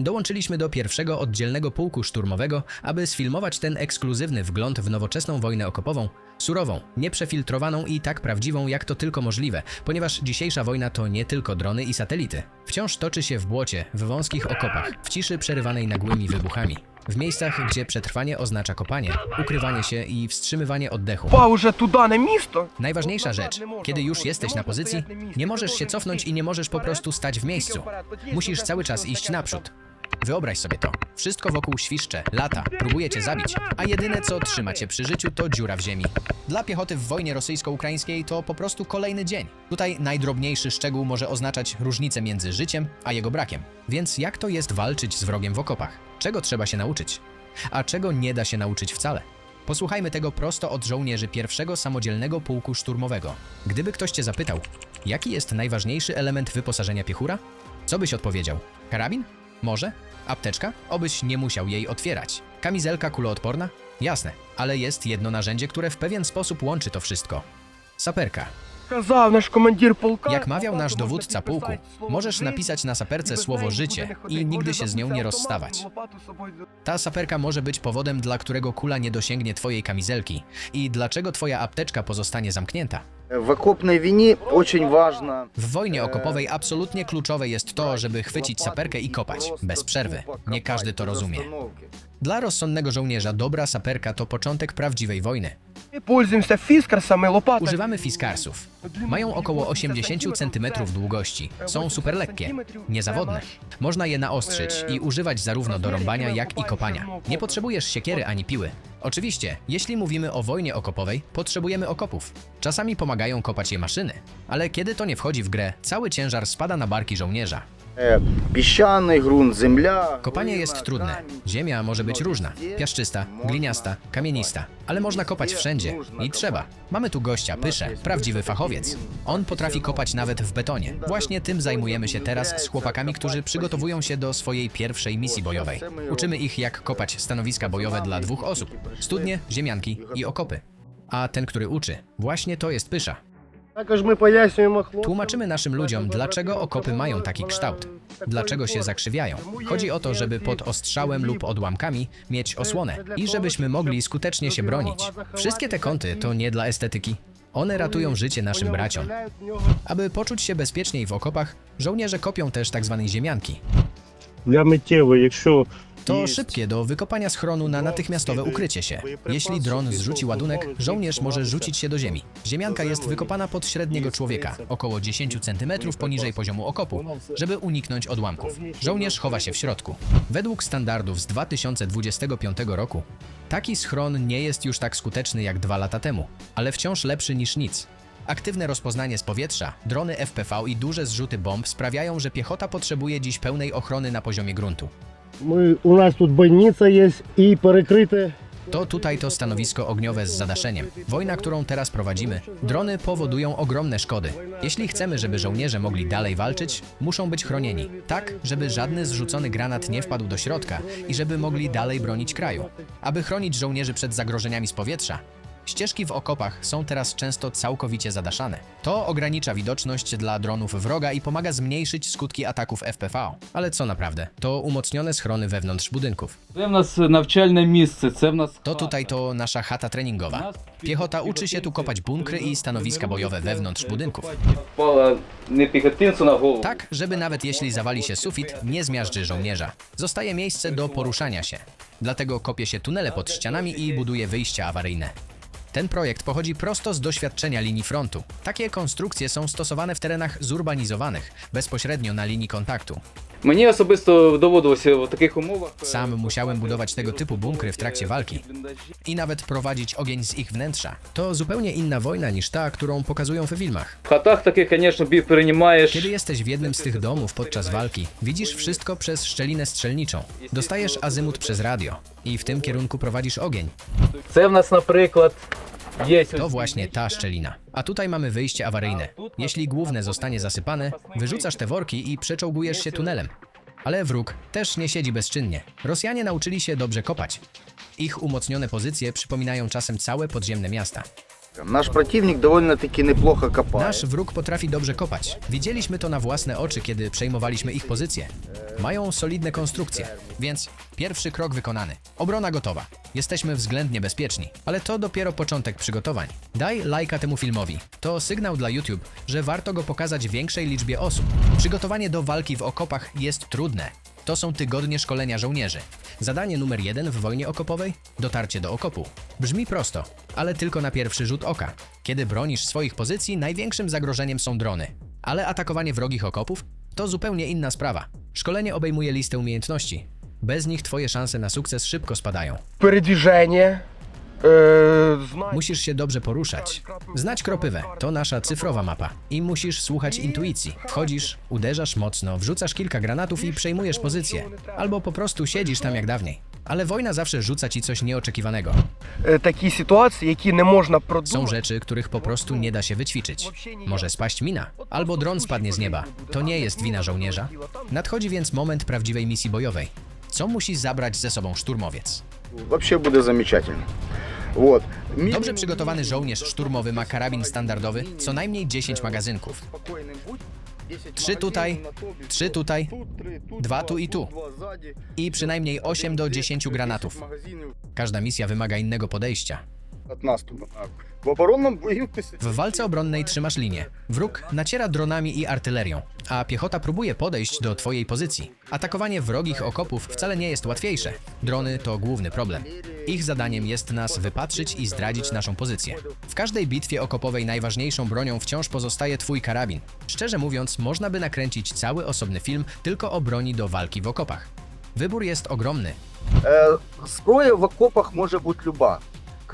Dołączyliśmy do pierwszego oddzielnego pułku szturmowego, aby sfilmować ten ekskluzywny wgląd w nowoczesną wojnę okopową, surową, nieprzefiltrowaną i tak prawdziwą, jak to tylko możliwe, ponieważ dzisiejsza wojna to nie tylko drony i satelity. Wciąż toczy się w błocie, w wąskich okopach, w ciszy przerywanej nagłymi wybuchami W miejscach, gdzie przetrwanie oznacza kopanie, ukrywanie się i wstrzymywanie oddechu. Па уже туди, на місто. Najważniejsza rzecz, kiedy już jesteś na pozycji, nie możesz się cofnąć i nie możesz po prostu stać w miejscu. Musisz cały czas iść naprzód. Wyobraź sobie to. Wszystko wokół świszcze, lata, próbuje cię zabić, a jedyne co trzyma cię przy życiu to dziura w ziemi. Dla piechoty w wojnie rosyjsko-ukraińskiej to po prostu kolejny dzień. Tutaj najdrobniejszy szczegół może oznaczać różnicę między życiem a jego brakiem. Więc jak to jest walczyć z wrogiem w okopach? Czego trzeba się nauczyć? A czego nie da się nauczyć wcale? Posłuchajmy tego prosto od żołnierzy pierwszego samodzielnego pułku szturmowego. Gdyby ktoś cię zapytał, jaki jest najważniejszy element wyposażenia piechura? Co byś odpowiedział? Karabin? Może? Apteczka? Obyś nie musiał jej otwierać. Kamizelka kuloodporna? Jasne, ale jest jedno narzędzie, które w pewien sposób łączy to wszystko. Saperka. Kazał nasz komandir. Jak mawiał nasz dowódca pułku, możesz napisać na saperce słowo życie i nigdy się z nią nie rozstawać. Ta saperka może być powodem, dla którego kula nie dosięgnie twojej kamizelki i dlaczego twoja apteczka pozostanie zamknięta. В окопной війні очень важно W wojnie okopowej absolutnie kluczowe jest to, żeby chwycić saperkę i kopać, bez przerwy. Nie każdy to rozumie. Dla rozsądnego żołnierza dobra saperka to początek prawdziwej wojny. Ми пользуємося фіскарсами, лопатами. Używamy fiskarsów. Mają około 80 cm długości. Są super lekkie, niezawodne. Można je naostrzyć i używać zarówno do rąbania, jak i kopania. Nie potrzebujesz siekiery ani piły. Oczywiście, jeśli mówimy o wojnie okopowej, potrzebujemy okopów. Czasami pomagają kopać je maszyny, ale kiedy to nie wchodzi w grę, cały ciężar spada na barki żołnierza. E, Ziemia. Kopanie jest trudne. Ziemia może być różna: piaszczysta, gliniasta, kamienista, ale można kopać wszędzie i trzeba. Mamy tu gościa, pysze, prawdziwy fachowiec. On potrafi kopać nawet w betonie. Właśnie tym zajmujemy się teraz z chłopakami, którzy przygotowują się do swojej pierwszej misji bojowej. Uczymy ich, jak kopać stanowiska bojowe dla dwóch osób: studnie, ziemianki i okopy. A ten, który uczy, właśnie to jest pysza. Також ми пояснюємо хлопцям. Tłumaczymy naszym ludziom, dlaczego okopy mają taki kształt, dlaczego się zakrzywiają. Chodzi o to, żeby pod ostrzałem lub odłamkami mieć osłonę i żebyśmy mogli skutecznie się bronić. Wszystkie te kąty to nie dla estetyki. One ratują życie naszym braciom. Aby poczuć się bezpieczniej w okopach, żołnierze kopią też tzw. ziemianki. Для миттєвої, якщо to szybkie do wykopania schronu na natychmiastowe ukrycie się. Jeśli dron zrzuci ładunek, żołnierz może rzucić się do ziemi. Ziemianka jest wykopana pod średniego człowieka, około 10 cm poniżej poziomu okopu, żeby uniknąć odłamków. Żołnierz chowa się w środku. Według standardów z 2025 roku, taki schron nie jest już tak skuteczny jak dwa lata temu, ale wciąż lepszy niż nic. Aktywne rozpoznanie z powietrza, drony FPV i duże zrzuty bomb sprawiają, że piechota potrzebuje dziś pełnej ochrony na poziomie gruntu. My, u nas tu bojnica jest i. To tutaj to stanowisko ogniowe z zadaszeniem. Wojna, którą teraz prowadzimy. Drony powodują ogromne szkody. Jeśli chcemy, żeby żołnierze mogli dalej walczyć, muszą być chronieni. Tak, żeby żadny zrzucony granat nie wpadł do środka i żeby mogli dalej bronić kraju. Aby chronić żołnierzy przed zagrożeniami z powietrza, ścieżki w okopach są teraz często całkowicie zadaszane. To ogranicza widoczność dla dronów wroga i pomaga zmniejszyć skutki ataków FPV. Ale co naprawdę? To umocnione schrony wewnątrz budynków. Це в нас навчальне місце, це в нас To tutaj to nasza chata treningowa. Piechota uczy się tu kopać bunkry i stanowiska bojowe wewnątrz budynków. впала не піхотинцю на голову. Tak, żeby nawet jeśli zawali się sufit, nie zmiażdży żołnierza. Zostaje miejsce do poruszania się. Dlatego kopie się tunele pod ścianami i buduje wyjścia awaryjne. Ten projekt pochodzi prosto z doświadczenia linii frontu. Takie konstrukcje są stosowane w terenach zurbanizowanych, bezpośrednio na linii kontaktu. Мені особисто доводилося в таких умовах. е, Sam musiałem budować tego typu bunkry w trakcie walki бліндажі. i nawet prowadzić ogień z ich wnętrza. To zupełnie inna wojna niż ta, którą pokazują w filmach. В хатах таких, звісно, бій переймаєш. Kiedy jesteś w jednym z tych domów podczas walki, widzisz wszystko przez szczelinę strzelniczą. Dostajesz azymut przez radio i w tym kierunku prowadzisz ogień. Це в нас, наприклад, є To właśnie ta szczelina. A tutaj mamy wyjście awaryjne. Jeśli główne zostanie zasypane, wyrzucasz te worki i przeczołgujesz się tunelem. Ale wróg też nie siedzi bezczynnie. Rosjanie nauczyli się dobrze kopać. Ich umocnione pozycje przypominają czasem całe podziemne miasta. Наш противник довольно-таки неплохо копає. Nasz wróg potrafi dobrze kopać. Widzieliśmy to na własne oczy, kiedy przejmowaliśmy ich pozycje. Mają solidne konstrukcje, więc pierwszy krok wykonany. Obrona gotowa. Jesteśmy względnie bezpieczni, ale to dopiero początek przygotowań. Daj lajka temu filmowi. To sygnał dla YouTube, że warto go pokazać większej liczbie osób. Przygotowanie do walki w okopach jest trudne. To są tygodnie szkolenia żołnierzy. Zadanie numer jeden w wojnie okopowej? Dotarcie do okopu. Brzmi prosto, ale tylko na pierwszy rzut oka. Kiedy bronisz swoich pozycji, największym zagrożeniem są drony. Ale atakowanie wrogich okopów? To zupełnie inna sprawa. Szkolenie obejmuje listę umiejętności. Bez nich twoje szanse na sukces szybko spadają. Передвіження. Е, знай... Musisz się dobrze poruszać. Znać kropywę to nasza cyfrowa mapa. I musisz słuchać intuicji. Wchodzisz, uderzasz mocno, wrzucasz kilka granatów i przejmujesz pozycję. Albo po prostu siedzisz tam jak dawniej. Ale wojna zawsze rzuca ci coś nieoczekiwanego. Е, Такі ситуації, які не можна Są продумати. rzeczy, których po prostu nie da się wyćwiczyć. Może spaść mina, albo dron spadnie z nieba. To nie jest wina żołnierza. Nadchodzi więc moment prawdziwej misji bojowej. Co musi zabrać ze sobą szturmowiec? Вообще буде замечательно. Вот. Dobrze przygotowany żołnierz szturmowy ma karabin standardowy, co najmniej 10 magazynków. Trzy tutaj, trzy tutaj, dwa tu i tu. I przynajmniej 8 do 10 granatów. Każda misja wymaga innego podejścia. Tak. W walce obronnej trzymasz linię. Wróg naciera dronami i artylerią, a piechota próbuje podejść do twojej pozycji. Atakowanie wrogich okopów wcale nie jest łatwiejsze. Drony to główny problem. Ich zadaniem jest nas wypatrzyć i zdradzić naszą pozycję. W każdej bitwie okopowej najważniejszą bronią wciąż pozostaje twój karabin. Szczerze mówiąc, można by nakręcić cały osobny film tylko o broni do walki w okopach. Wybór jest ogromny. E, zbroja w okopach może być luba.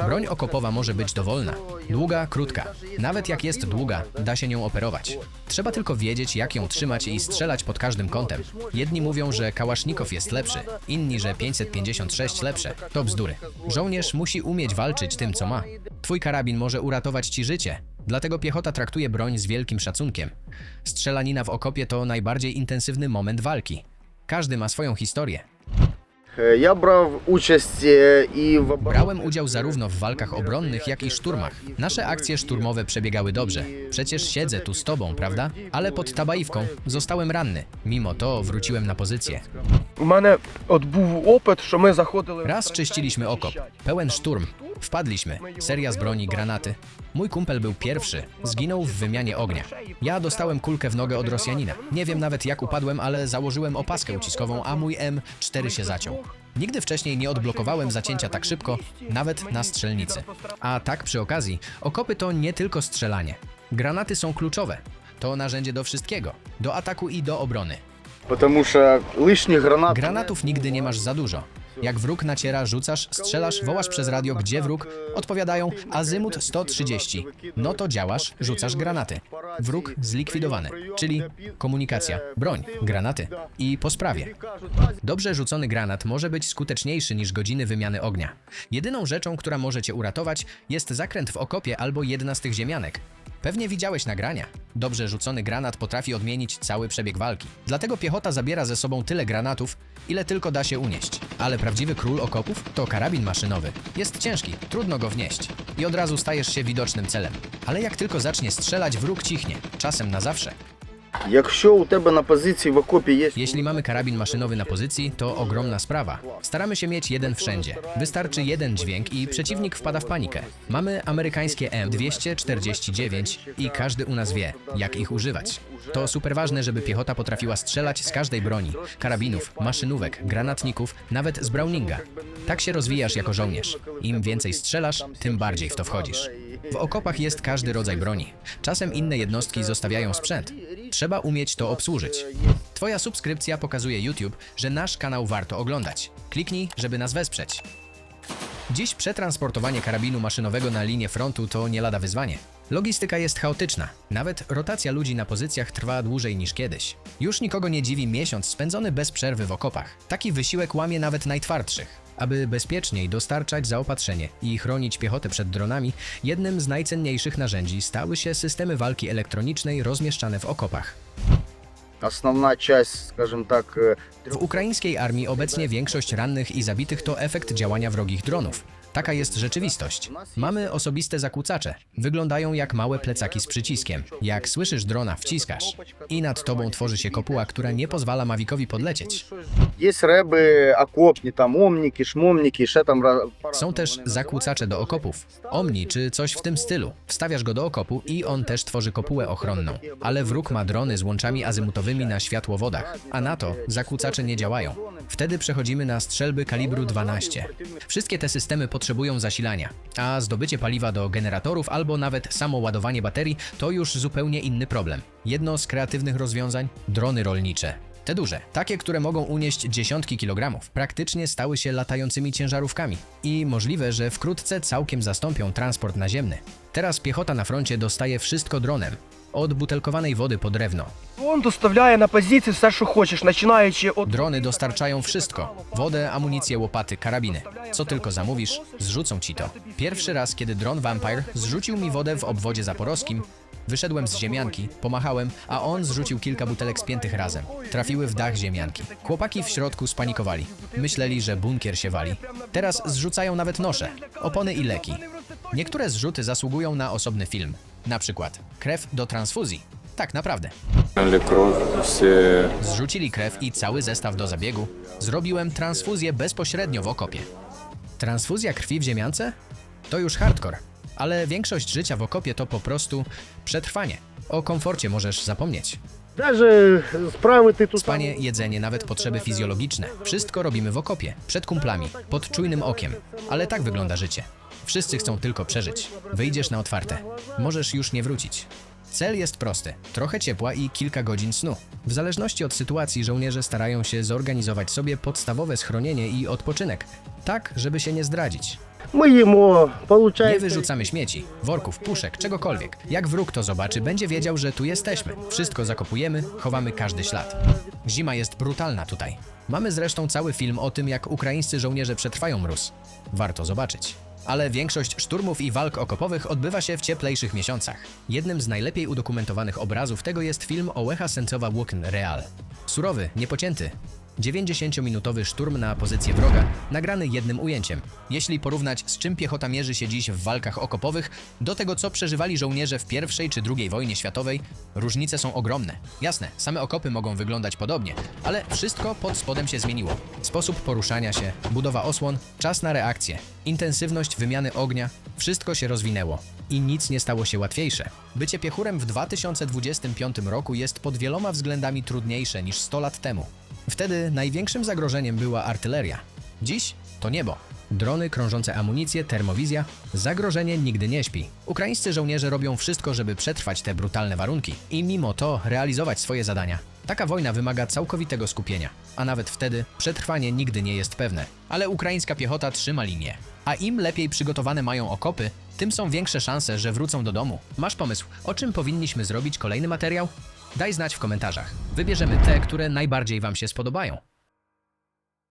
Broń okopowa może być dowolna, długa, krótka. Nawet jak jest długa, da się nią operować. Trzeba tylko wiedzieć, jak ją trzymać i strzelać pod każdym kątem. Jedni mówią, że Kałasznikow jest lepszy, inni, że 556 lepsze. To bzdury. Żołnierz musi umieć walczyć tym, co ma. Twój karabin może uratować ci życie. Dlatego piechota traktuje broń z wielkim szacunkiem. Strzelanina w okopie to najbardziej intensywny moment walki. Każdy ma swoją historię. Ja brałem udział zarówno w walkach obronnych, jak i szturmach. Nasze akcje szturmowe przebiegały dobrze. Przecież siedzę tu z tobą, prawda? Ale pod tabajówką zostałem ranny. Mimo to wróciłem na pozycję. Raz czyściliśmy okop, pełen szturm, Wpadliśmy. Seria z broni, granaty. Mój kumpel był pierwszy. Zginął w wymianie ognia. Ja dostałem kulkę w nogę od Rosjanina. Nie wiem nawet jak upadłem, ale założyłem opaskę uciskową, a mój M4 się zaciął. Nigdy wcześniej nie odblokowałem zacięcia tak szybko, nawet na strzelnicy. A tak przy okazji, okopy to nie tylko strzelanie. Granaty są kluczowe. To narzędzie do wszystkiego. Do ataku i do obrony. Тому що лишніх гранат. Granatów nigdy nie masz za dużo. Jak wróg naciera, rzucasz, strzelasz, wołasz przez radio, gdzie wróg, odpowiadają azymut 130. No to działasz, rzucasz granaty. Wróg zlikwidowany, czyli komunikacja, broń, granaty i po sprawie. Dobrze rzucony granat może być skuteczniejszy niż godziny wymiany ognia. Jedyną rzeczą, która może cię uratować, jest zakręt w okopie albo jedna z tych ziemianek. Pewnie widziałeś nagrania. Dobrze rzucony granat potrafi odmienić cały przebieg walki. Dlatego piechota zabiera ze sobą tyle granatów, ile tylko da się unieść. Ale prawdziwy król okopów to karabin maszynowy. Jest ciężki, trudno go wnieść. I od razu stajesz się widocznym celem. Ale jak tylko zacznie strzelać, wróg cichnie. Czasem na zawsze. Якщо у тебе на позиції в окопі є Jeśli mamy karabin maszynowy na pozycji, to ogromna sprawa. Staramy się mieć jeden wszędzie. Wystarczy jeden dźwięk i przeciwnik wpada w panikę. Mamy amerykańskie M249 i każdy u nas wie, jak ich używać. To super ważne, żeby piechota potrafiła strzelać z każdej broni, karabinów, maszynówek, granatników, nawet z Browninga. Tak się rozwijasz jako żołnierz. Im więcej strzelasz, tym bardziej w to wchodzisz. W okopach jest każdy rodzaj broni. Czasem inne jednostki zostawiają sprzęt. Trzeba umieć to obsłużyć. Twoja subskrypcja pokazuje YouTube, że nasz kanał warto oglądać. Kliknij, żeby nas wesprzeć. Dziś przetransportowanie karabinu maszynowego na linię frontu to nie lada wyzwanie. Logistyka jest chaotyczna. Nawet rotacja ludzi na pozycjach trwa dłużej niż kiedyś. Już nikogo nie dziwi miesiąc spędzony bez przerwy w okopach. Taki wysiłek łamie nawet najtwardszych. Aby bezpieczniej dostarczać zaopatrzenie i chronić piechotę przed dronami, jednym z najcenniejszych narzędzi stały się systemy walki elektronicznej rozmieszczane w okopach. основна часть, скажімо так, е, W ukraińskiej armii obecnie większość rannych i zabitych to efekt działania wrogich dronów. Taka jest rzeczywistość. Mamy osobiste zakłócacze. Wyglądają jak małe plecaki z przyciskiem. Jak słyszysz drona, wciskasz. I nad tobą tworzy się kopuła, która nie pozwala Mavikowi podlecieć. Jest ryby, okopni, tam omniki, szmomniki, jeszcze tam... Są też zakłócacze do okopów. Omni czy coś w tym stylu. Wstawiasz go do okopu i on też tworzy kopułę ochronną. Ale wróg ma drony z łączami azymutowymi na światłowodach, a na to zakłócacze nie działają. Wtedy przechodzimy na strzelby kalibru 12. Wszystkie te systemy pod potrzebują zasilania, a zdobycie paliwa do generatorów albo nawet samo ładowanie baterii to już zupełnie inny problem. Jedno z kreatywnych rozwiązań drony rolnicze. Te duże, takie, które mogą unieść dziesiątki kilogramów, praktycznie stały się latającymi ciężarówkami i możliwe, że wkrótce całkiem zastąpią transport naziemny. Teraz piechota na froncie dostaje wszystko dronem Od butelkowanej wody po drewno. Он доставляє на позиції все, що хочеш, починаючи від... Drony dostarczają wszystko: wodę, amunicję, łopaty, karabiny. Co tylko zamówisz, zrzucą ci to. Pierwszy raz, kiedy dron Vampire zrzucił mi wodę w obwodzie zaporowskim, wyszedłem z ziemianki, pomachałem, a on zrzucił kilka butelek spiętych razem. Trafiły w dach ziemianki. Chłopaki w środku spanikowali. Myśleli, że bunkier się wali. Teraz zrzucają nawet nosze, opony i leki. Niektóre zrzuty zasługują na osobny film. Na przykład krew do transfuzji. Tak, naprawdę. Или кровь, все Zrzucili krew i cały zestaw do zabiegu. Zrobiłem transfuzję bezpośrednio w okopie. Transfuzja krwi w ziemiance? To już hardcore. Ale większość życia w okopie to po prostu przetrwanie. O komforcie możesz zapomnieć. Даже справи ти тут Spanie, jedzenie, nawet potrzeby fizjologiczne. Wszystko robimy w okopie, przed kumplami, pod czujnym okiem. Ale tak wygląda życie. Wszyscy chcą tylko przeżyć. Wyjdziesz na otwarte. Możesz już nie wrócić. Cel jest prosty: trochę ciepła i kilka godzin snu. W zależności od sytuacji, żołnierze starają się zorganizować sobie podstawowe schronienie i odpoczynek, tak żeby się nie zdradzić. Nie wyrzucamy śmieci, worków, puszek, czegokolwiek. Jak wróg to zobaczy, będzie wiedział, że tu jesteśmy. Wszystko zakopujemy, chowamy każdy ślad. Zima jest brutalna tutaj. Mamy zresztą cały film o tym, jak ukraińscy żołnierze przetrwają mróz. Warto zobaczyć. Ale większość szturmów i walk okopowych odbywa się w cieplejszych miesiącach. Jednym z najlepiej udokumentowanych obrazów tego jest film Ołecha Sencowa Włókn Real. Surowy, niepocięty, 90-minutowy szturm na pozycję wroga, nagrany jednym ujęciem. Jeśli porównać z czym piechota mierzy się dziś w walkach okopowych, do tego co przeżywali żołnierze w I czy II wojnie światowej, różnice są ogromne. Jasne, same okopy mogą wyglądać podobnie, ale wszystko pod spodem się zmieniło. Sposób poruszania się, budowa osłon, czas na reakcję, intensywność wymiany ognia, wszystko się rozwinęło. I nic nie stało się łatwiejsze. Bycie piechurem w 2025 roku jest pod wieloma względami trudniejsze niż 100 lat temu. Wtedy największym zagrożeniem była artyleria. Dziś to niebo. Drony krążące amunicję, termowizja. Zagrożenie nigdy nie śpi. Ukraińscy żołnierze robią wszystko, żeby przetrwać te brutalne warunki i mimo to realizować swoje zadania. Taka wojna wymaga całkowitego skupienia, a nawet wtedy przetrwanie nigdy nie jest pewne. Ale ukraińska piechota trzyma linię. A im lepiej przygotowane mają okopy, tym są większe szanse, że wrócą do domu. Masz pomysł, o czym powinniśmy zrobić kolejny materiał? Daj znać w komentarzach. Wybierzemy te, które najbardziej Wam się spodobają.